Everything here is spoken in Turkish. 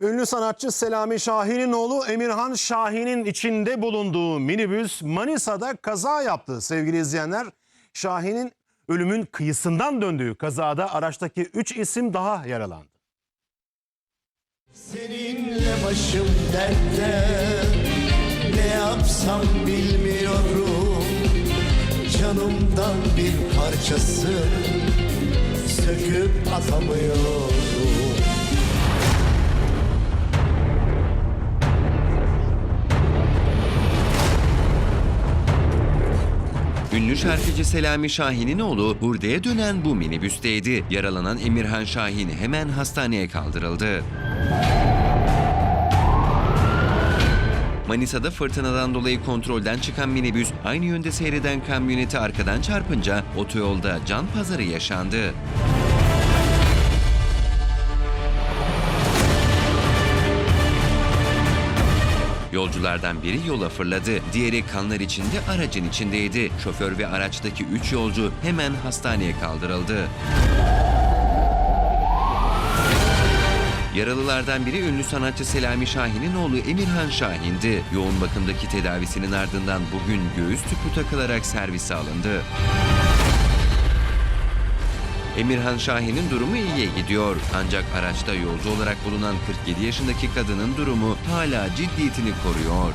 Ünlü sanatçı Selami Şahin'in oğlu Emirhan Şahin'in içinde bulunduğu minibüs Manisa'da kaza yaptı sevgili izleyenler. Şahin'in ölümün kıyısından döndüğü kazada araçtaki 3 isim daha yaralandı. Seninle başım dertte Ne yapsam bilmiyorum Canımdan bir parçası Söküp atamıyorum Ünlü şarkıcı Selami Şahin'in oğlu hurdaya dönen bu minibüsteydi. Yaralanan Emirhan Şahin hemen hastaneye kaldırıldı. Manisa'da fırtınadan dolayı kontrolden çıkan minibüs aynı yönde seyreden kamyoneti arkadan çarpınca otoyolda can pazarı yaşandı. Yolculardan biri yola fırladı. Diğeri kanlar içinde aracın içindeydi. Şoför ve araçtaki 3 yolcu hemen hastaneye kaldırıldı. Yaralılardan biri ünlü sanatçı Selami Şahin'in oğlu Emirhan Şahin'di. Yoğun bakımdaki tedavisinin ardından bugün göğüs tüpü takılarak servise alındı. Emirhan Şahin'in durumu iyiye gidiyor. Ancak araçta yolcu olarak bulunan 47 yaşındaki kadının durumu hala ciddiyetini koruyor.